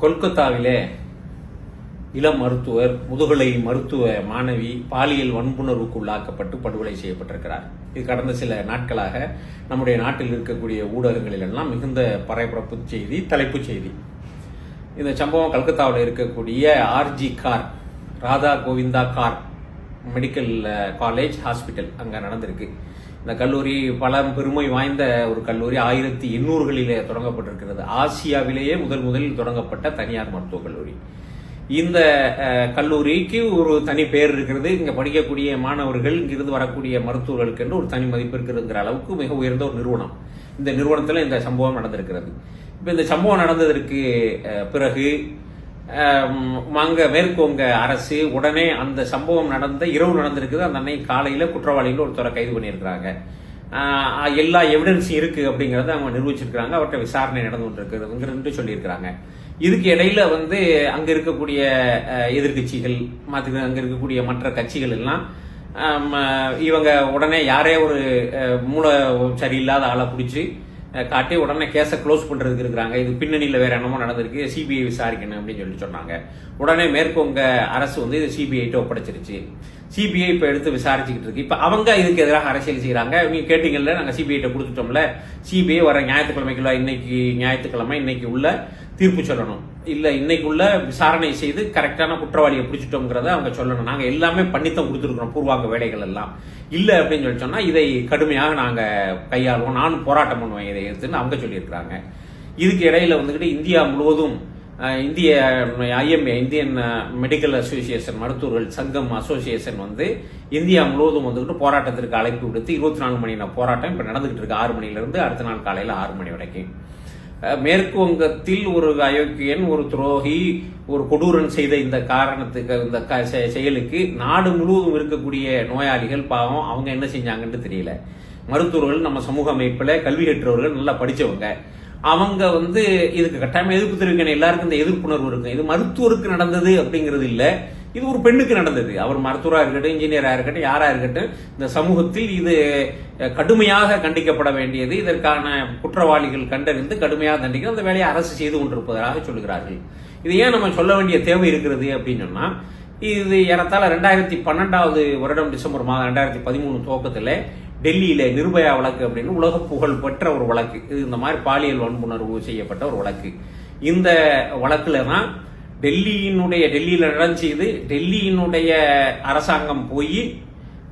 கொல்கத்தாவிலே இளம் மருத்துவர் முதுகலை மருத்துவ மாணவி பாலியல் வன்புணர்வுக்கு உள்ளாக்கப்பட்டு படுகொலை செய்யப்பட்டிருக்கிறார். இது கடந்த சில நாட்களாக நம்முடைய நாட்டில் இருக்கக்கூடிய ஊடகங்களில் எல்லாம் மிகுந்த பரபரப்பு செய்தி தலைப்புச் செய்தி. இந்த சம்பவம் கல்கத்தாவில் இருக்கக்கூடிய RG Kar Radha Govinda Kar medical college hospital அங்கே நடந்திருக்கு. இந்த கல்லூரி பல பெருமை வாய்ந்த ஒரு கல்லூரி ஆயிரத்தி எண்ணூறுகளிலே தொடங்கப்பட்டிருக்கிறது. ஆசியாவிலேயே முதல் முதலில் தொடங்கப்பட்ட தனியார் மருத்துவக் கல்லூரி. இந்த கல்லூரிக்கு ஒரு தனி பெயர் இருக்கிறது. இங்கே படிக்கக்கூடிய மாணவர்கள் இங்கிருந்து வரக்கூடிய மருத்துவர்களுக்கு என்று ஒரு தனி மதிப்பு இருக்கிறதுங்கிற அளவுக்கு மிக உயர்ந்த ஒரு நிறுவனம். இந்த நிறுவனத்தில் இந்த சம்பவம் நடந்திருக்கிறது. இப்போ இந்த சம்பவம் நடந்ததற்கு பிறகு அங்கே மேற்கொங்க அரசு உடனே அந்த சம்பவம் நடந்த இரவு நடந்திருக்குது. அந்த அன்னை காலையில் குற்றவாளிகள் ஒருத்தரை கைது பண்ணியிருக்கிறாங்க. எல்லா எவிடன்ஸும் இருக்குது அப்படிங்கிறத அவங்க நிரூபிச்சிருக்கிறாங்க. அவர்கிட்ட விசாரணை நடந்து கொண்டிருக்கிறதுங்கிறது சொல்லியிருக்கிறாங்க. இதுக்கு இடையில வந்து அங்க இருக்கக்கூடிய எதிர்கட்சிகள் எதிர்க்கட்சிகள் மற்ற அங்க இருக்கக்கூடிய மற்ற கட்சிகள் எல்லாம் இவங்க உடனே யாரே ஒரு மூல மூளை சரியில்லாத ஆளை பிடிச்சி காட்டி உடனே கேஸை க்ளோஸ் பண்ணுறதுக்கு இருக்கிறாங்க. இது பின்னணியில் வேறு என்னமோ நடந்திருக்கு. சிபிஐ விசாரிக்கணும் அப்படின்னு சொல்லி சொன்னாங்க. உடனே மேற்கொங்க அரசு வந்து இது சிபிஐட்ட ஒப்படைச்சிருச்சு. சிபிஐ இப்போ எடுத்து விசாரிச்சுக்கிட்டு இருக்கு. இப்போ அவங்க இதுக்கு எதிராக அரசியல் செய்கிறாங்க நீங்கள் கேட்டிங்கல்ல நாங்கள் சிபிஐட்ட கொடுத்துட்டோம்ல. சிபிஐ வர ஞாயிற்றுக்கிழமைக்குள்ள இன்னைக்கு ஞாயிற்றுக்கிழமை இன்னைக்கு உள்ள தீர்ப்பு சொல்லணும். இல்லை இன்னைக்குள்ள விசாரணை செய்து கரெக்டான குற்றவாளியை பிடிச்சிட்டோங்கிறத அவங்க சொல்லணும். நாங்கள் எல்லாமே பண்ணித்தான் கொடுத்துருக்குறோம் பூர்வாங்க வேலைகள் எல்லாம். இல்லை அப்படின்னு சொல்லி சொன்னால் இதை கடுமையாக நாங்கள் கையாளுவோம். நானும் போராட்டம் பண்ணுவேன் இதை எடுத்துன்னு அவங்க சொல்லியிருக்கிறாங்க. இதுக்கு இடையில வந்துக்கிட்டு இந்தியா முழுவதும் இந்திய ஐஎம்ஏ இந்தியன் மெடிக்கல் அசோசியேஷன் மருத்துவர்கள் சங்கம் அசோசியேஷன் வந்து இந்தியா முழுவதும் வந்துக்கிட்டு போராட்டத்திற்கு அழைப்பு விடுத்து இருபத்தி நாலு மணி போராட்டம் இப்போ நடந்துகிட்டு இருக்கு. ஆறு மணிலேருந்து அடுத்த நாள் காலையில் ஆறு மணி வரைக்கும். மேற்கு வங்கத்தில் ஒரு அயோக்கியன் ஒரு துரோகி ஒரு கொடூரன் செய்த இந்த காரணத்துக்கு இந்த க- செ- செயலுக்கு நாடு முழுவதும் இருக்கக்கூடிய நோயாளிகள் பாவம் அவங்க என்ன செஞ்சாங்கன்னு தெரியல. மருத்துவர்கள் நம்ம சமூக அமைப்பில் கல்வி கற்றவர்கள் நல்லா படித்தவங்க அவங்க வந்து இதுக்கு கட்டாயம் எதிர்ப்பு தெரிவிக்கணும். எல்லாருக்கும் இந்த எதிர்ப்புணர்வு இருக்கும். இது மருத்துவருக்கு நடந்தது அப்படிங்கிறது இல்லை. இது ஒரு பெண்ணுக்கு நடந்தது. அவர் மருத்துவராக இருக்கட்டும் இன்ஜினியராக இருக்கட்டும் யாராக இருக்கட்டும் இந்த சமூகத்தில் இது கடுமையாக கண்டிக்கப்பட வேண்டியது. இதற்கான குற்றவாளிகள் கண்டறிந்து கடுமையாக தண்டிக்க அந்த வேலையை அரசு செய்து கொண்டிருப்பதாக சொல்கிறார்கள். இது ஏன் நம்ம சொல்ல வேண்டிய தேவை இருக்கிறது அப்படின்னு சொன்னால் இது ஏறத்தாழ ரெண்டாயிரத்தி பன்னெண்டாவது வருடம் டிசம்பர் மாதம் ரெண்டாயிரத்தி பதிமூணு துவக்கத்தில் டெல்லியில் நிர்பயா வழக்கு அப்படின்னு உலக புகழ் பெற்ற ஒரு வழக்கு. இது இந்த மாதிரி பாலியல் வன்புணர்வு செய்யப்பட்ட ஒரு வழக்கு. இந்த வழக்கில் தான் டெல்லியினுடைய டெல்லியில் நடந்துச்சு டெல்லியினுடைய அரசாங்கம் போய்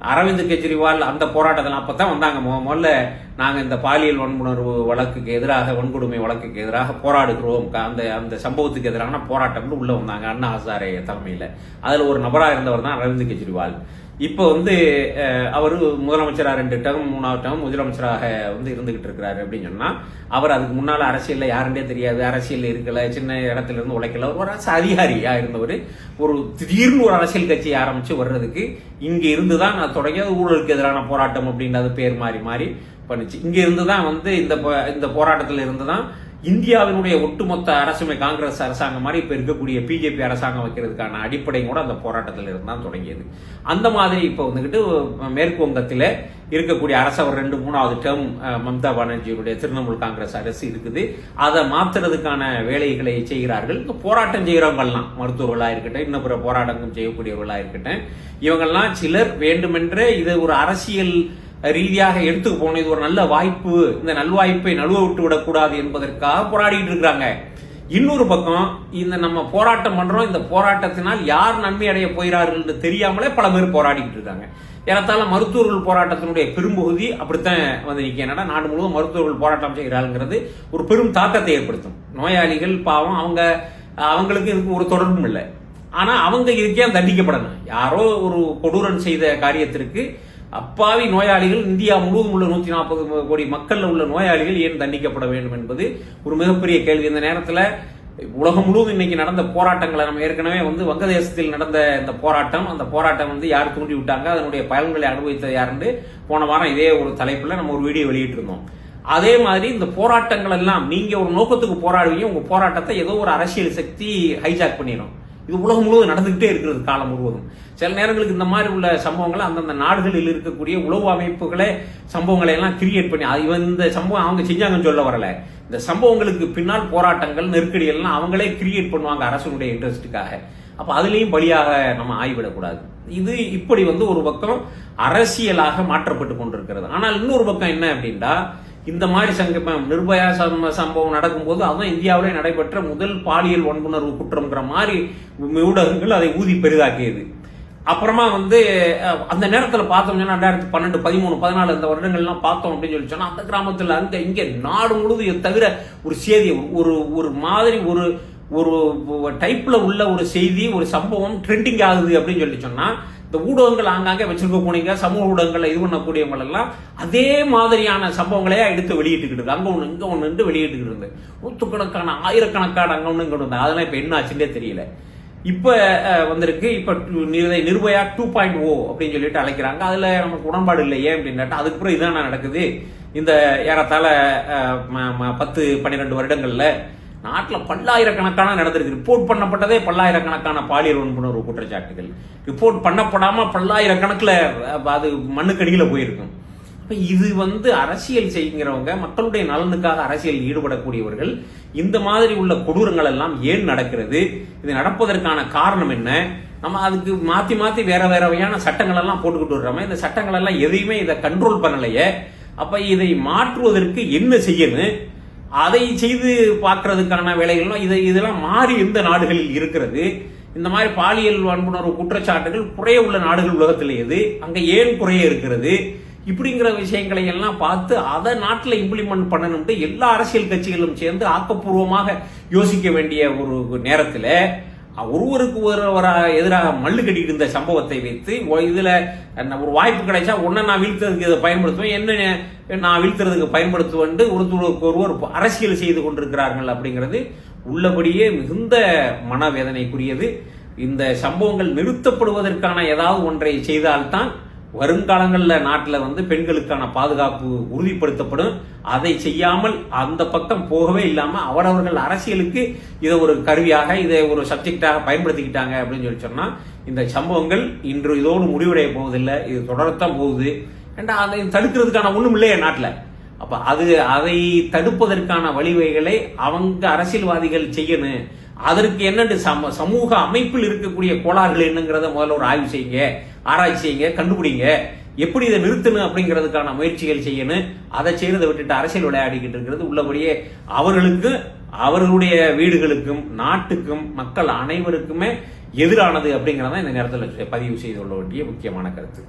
அரவிந்த் கெஜ்ரிவால் அந்த போராட்டத்தில் அப்பதான் வந்தாங்க. முதல்ல நாங்கள் இந்த பாலியல் வன்புணர்வு வழக்குக்கு எதிராக வன்கொடுமை வழக்குக்கு எதிராக போராடுகிறோம். அந்த அந்த சம்பவத்துக்கு எதிரான போராட்டம்னு உள்ளே வந்தாங்க அண்ணா ஹசாரே தலைமையில். அதில் ஒரு நபராக இருந்தவர் தான் அரவிந்த் கெஜ்ரிவால். இப்போ வந்து அவர் முதலமைச்சராக ரெண்டு டேர்ம் மூணாவது டேர்ம் முதலமைச்சராக வந்து இருந்துகிட்டு இருக்கிறாரு அப்படின்னு சொன்னா அவர் அதுக்கு முன்னால அரசியல்ல யாருன்னே தெரியாது அரசியல் இருக்கல சின்ன இடத்துல இருந்து உழைக்கல. ஒரு அரசு அதிகாரியா இருந்தவர். ஒரு திடீர்னு ஒரு அரசியல் கட்சியை ஆரம்பிச்சு வர்றதுக்கு இங்க இருந்து தான் நான் தொடங்கிய ஊழலுக்கு எதிரான போராட்டம் அப்படின்றது பேர் மாறி மாறி பண்ணுச்சு. இங்க இருந்து தான் வந்து இந்த இந்த போராட்டத்தில் இருந்து தான் இந்தியாவினுடைய ஒட்டுமொத்த அரசுமை காங்கிரஸ் அரசாங்கம் மாதிரி இப்போ இருக்கக்கூடிய பிஜேபி அரசாங்கம் வைக்கிறதுக்கான அடிப்படையும் கூட அந்த போராட்டத்தில் இருந்து தான் தொடங்கியது. அந்த மாதிரி இப்போ வந்துக்கிட்டு மேற்கு வங்கத்தில் இருக்கக்கூடிய அரசு ரெண்டு மூணாவது டேர்ம் மம்தா பானர்ஜியுடைய திரிணாமுல் காங்கிரஸ் அரசு இருக்குது. அதை மாற்றுறதுக்கான வேலைகளை செய்கிறார்கள். இந்த போராட்டம் செய்கிறவங்கள்லாம் மருத்துவர்களாக இருக்கட்டும் இன்னும் பிற போராட்டங்கள் செய்யக்கூடியவர்களாக இருக்கட்டும் இவங்கெல்லாம் சிலர் வேண்டுமென்றே இது ஒரு அரசியல் ரீதியாக எடுத்துக்க போகணும் இது ஒரு நல்ல வாய்ப்பு. இந்த நல்வாய்ப்பை நழுவ விட்டு விடக்கூடாது என்பதற்காக போராடிட்டு இருக்கிறாங்க. இன்னொரு பக்கம் இந்த நம்ம போராட்டம் பண்றோம். இந்த போராட்டத்தினால் யார் நன்மை அடைய போகிறார்கள் என்று தெரியாமலே பல பேர் போராடிக்கிட்டு இருக்காங்க. ஏறத்தாழ மருத்துவர்கள் போராட்டத்தினுடைய பெரும்பகுதி அப்படித்தான் வந்து நிற்க என்னன்னா நாடு முழுவதும் மருத்துவர்கள் போராட்டம் செய்கிறாங்கிறது ஒரு பெரும் தாக்கத்தை ஏற்படுத்தும். நோயாளிகள் பாவம் அவங்க அவங்களுக்கு இதுக்கு ஒரு தொடர்பும் இல்லை. ஆனா அவங்க இதுக்கே தண்டிக்கப்படணும். யாரோ ஒரு கொடூரன் செய்த காரியத்திற்கு அப்பாவி நோயாளிகள் இந்தியா முழுவதும் உள்ள நூத்தி நாற்பது கோடி மக்களில் உள்ள நோயாளிகள் ஏன் தண்டிக்கப்பட வேண்டும் என்பது ஒரு மிகப்பெரிய கேள்வி. இந்த நேரத்துல உலகம் முழுவதும் இன்னைக்கு நடந்த போராட்டங்களை நம்ம ஏற்கனவே வந்து வங்கதேசத்தில் நடந்த இந்த போராட்டம் அந்த போராட்டம் வந்து யார் தூண்டி விட்டாங்க அதனுடைய பலன்களை அனுபவித்தது யாருன்னு போன வாரம் இதே ஒரு தலைப்புல நம்ம ஒரு வீடியோ வெளியிட்டிருந்தோம். அதே மாதிரி இந்த போராட்டங்கள் எல்லாம் நீங்க ஒரு நோக்கத்துக்கு போராடுவீங்க உங்க போராட்டத்தை ஏதோ ஒரு அரசியல் சக்தி ஹைஜாக் பண்ணிடும் இது உலகம் முழுவதும் நடந்துகிட்டே இருக்கிறது காலம் முழுவதும். சில நேரங்களுக்கு இந்த மாதிரி உள்ள சம்பவங்களை அந்தந்த நாடுகளில் இருக்கக்கூடிய உளவு அமைப்புகளே சம்பவங்களை எல்லாம் கிரியேட் பண்ணி அது இவன் இந்த சம்பவம் அவங்க செஞ்சாங்கன்னு சொல்ல வரல. இந்த சம்பவங்களுக்கு பின்னால் போராட்டங்கள் நெருக்கடி எல்லாம் அவங்களே கிரியேட் பண்ணுவாங்க அரசனுடைய இன்ட்ரெஸ்ட்டுக்காக அப்போ அதுலேயும் பலியாக நம்ம ஆய்விடக்கூடாது. இது இப்படி வந்து ஒரு பக்கம் அரசியலாக மாற்றப்பட்டு கொண்டிருக்கிறது. ஆனால் இன்னொரு பக்கம் என்ன அப்படின்னா இந்த மாதிரி சங்க நிர்பயா சம்பவம் நடக்கும்போது அதுதான் இந்தியாவிலே நடைபெற்ற முதல் பாலியல் வன்புணர்வு குற்றம்ங்கிற மாதிரி ஊடகங்கள் அதை ஊதி பெரிதாக்கியது. அப்புறமா வந்து அந்த நேரத்தில் பார்த்தோம்னா ரெண்டாயிரத்தி பன்னெண்டு பதிமூணு பதினாலு இந்த வருடங்கள்லாம் பார்த்தோம் அப்படின்னு சொல்லி சொன்னால் அந்த கிராமத்தில் அங்கே இங்கே நாடு முழுவதும் தவிர ஒரு செய்தி ஒரு ஒரு மாதிரி ஒரு ஒரு டைப்பில் உள்ள ஒரு செய்தி ஒரு சம்பவம் ட்ரெண்டிங் ஆகுது அப்படின்னு சொல்லி சொன்னால் இந்த ஊடகங்கள் ஆங்காங்கே வச்சிருக்க போனீங்க சமூக ஊடகங்களை இது பண்ணக்கூடியவங்க எல்லாம் அதே மாதிரியான சம்பவங்களையே எடுத்து வெளியிட்டுக்கிட்டு இருக்கு. ஒன்று இங்கே ஒன்று ஒண்ணு வெளியிட்டுக்கிட்டு இருந்து நூற்றுக்கணக்கான ஆயிரக்கணக்கான அங்கே ஒன்று இங்கே ஒண்ணு. அதெல்லாம் இப்போ என்ன ஆச்சுன்னே தெரியல. இப்போ வந்திருக்கு. இப்போ two- Nirbhaya two point O அப்படின்னு சொல்லிட்டு அழைக்கிறாங்க. அதில் நமக்கு உடன்பாடு இல்லை. ஏன் அப்படின்னு அதுக்கப்புறம் பிறகு இதான் நடக்குது. இந்த ஏறத்தாழ ம- பத்து பன்னிரெண்டு வருடங்களில் நாட்டில் பல்லாயிரக்கணக்கான நடந்திருக்கு. ரிப்போர்ட் பண்ணப்பட்டதே பல்லாயிரக்கணக்கான பாலியல் வன்புணர்வு குற்றச்சாட்டுகள். ரிப்போர்ட் பண்ணப்படாமல் பல்லாயிரக்கணக்கில் அது மண்ணுக்கடியில் போயிருக்கும். அப்போ இது வந்து அரசியல் செய்கிறவங்க மக்களுடைய நலனுக்காக அரசியல் ஈடுபடக்கூடியவர்கள் இந்த மாதிரி உள்ள கொடூரங்கள் எல்லாம் ஏன் நடக்கிறது? இது நடப்பதற்கான காரணம் என்ன? நம்ம அதுக்கு மாற்றி மாற்றி வேற வேற வகையான சட்டங்கள் எல்லாம் போட்டுக்கிட்டு வர்றோமே இந்த சட்டங்கள் எல்லாம் எதையுமே இதை கண்ட்ரோல் பண்ணலையே. அப்போ இதை மாற்றுவதற்கு என்ன செய்யணும்? அதை செய்து பார்க்கறதுக்கான வேலைகள்லாம் இது இதெல்லாம் மாறி இந்த நாடுகளில் இருக்கிறது. இந்த மாதிரி பாலியல் வன்புணர்வு குற்றச்சாட்டுகள் குறைய உள்ள நாடுகள் உலகத்தில் எது? அங்கே ஏன் குறைய இருக்கிறது? இப்படிங்கிற விஷயங்களை எல்லாம் பார்த்து அதை நாட்டில் இம்ப்ளிமெண்ட் பண்ணணும்ட்டு எல்லா அரசியல் கட்சிகளும் சேர்ந்து ஆக்கப்பூர்வமாக யோசிக்க வேண்டிய ஒரு நேரத்தில் ஒருவருக்கு ஒருவராக எதிராக மல்லு கட்டிட்டு இருந்த சம்பவத்தை வைத்து இதில் ஒரு வாய்ப்பு கிடைச்சா ஒன்றை நான் வீழ்த்துறதுக்கு இதை பயன்படுத்துவேன் என்ன நான் வீழ்த்துறதுக்கு பயன்படுத்துவேன் ஒருத்தருக்கு ஒருவர் அரசியல் செய்து கொண்டிருக்கிறார்கள் அப்படிங்கிறது உள்ளபடியே மிகுந்த மனவேதனைக்குரியது. இந்த சம்பவங்கள் நிறுத்தப்படுவதற்கான ஏதாவது ஒன்றை செய்தால்தான் வருங்காலங்களில் நாட்டில் வந்து பெண்களுக்கான பாதுகாப்பு உறுதிப்படுத்தப்படும். அதை செய்யாமல் அந்த பக்கம் போகவே இல்லாமல் அவரவர்கள் அரசியலுக்கு இதை ஒரு கருவியாக இதை ஒரு சப்ஜெக்டாக பயன்படுத்திக்கிட்டாங்க அப்படின்னு சொல்லி சொன்னால் இந்த சம்பவங்கள் இன்று இதோடு முடிவடைய போவதில்லை. இது தொடரத்தான் போகுது. ஏன்னா அதை தடுக்கிறதுக்கான ஒன்றும் இல்லையே நாட்டில். அப்போ அது அதை தடுப்பதற்கான வழிவகைகளை அவங்க அரசியல்வாதிகள் செய்யணும். அதற்கு என்னென்று சம சமூக அமைப்பில் இருக்கக்கூடிய கோளாறுகள் என்னங்கிறத முதல்ல ஒரு ஆய்வு செய்யுங்க. ஆராய்ச்சி செய்யுங்க கண்டுபிடிங்க. எப்படி இதை நிறுத்தணும் அப்படிங்கிறதுக்கான முயற்சிகள் செய்யணும். அதை செய்யறதை விட்டுட்டு அரசியல் விளையாடிக்கிட்டு இருக்கிறது உள்ளபடியே அவர்களுக்கு அவர்களுடைய வீடுகளுக்கும் நாட்டுக்கும் மக்கள் அனைவருக்குமே எதிரானது அப்படிங்கிறத இந்த நேரத்தில் பதிவு செய்து கொள்ள வேண்டிய முக்கியமான கருத்து.